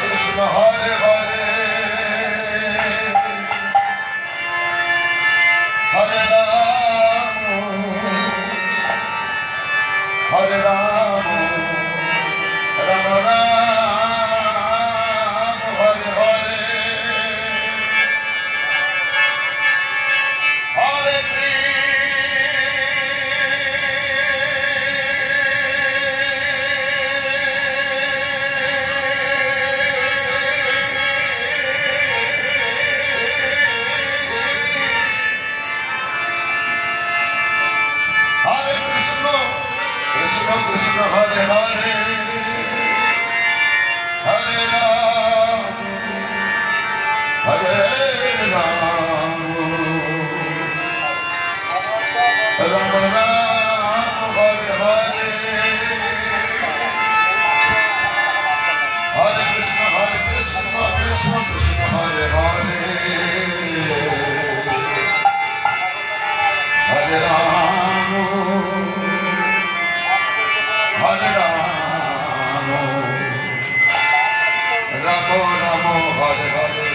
Krishna Hare Hare Thank you.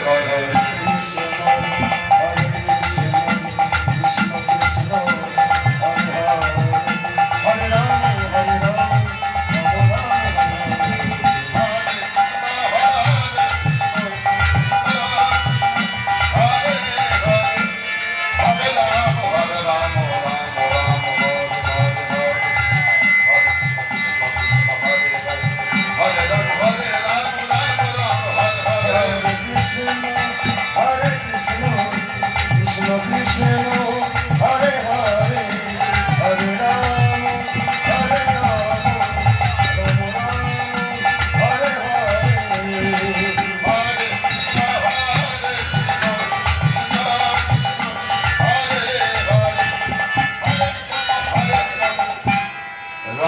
かわいい。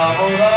Bravo, bravo.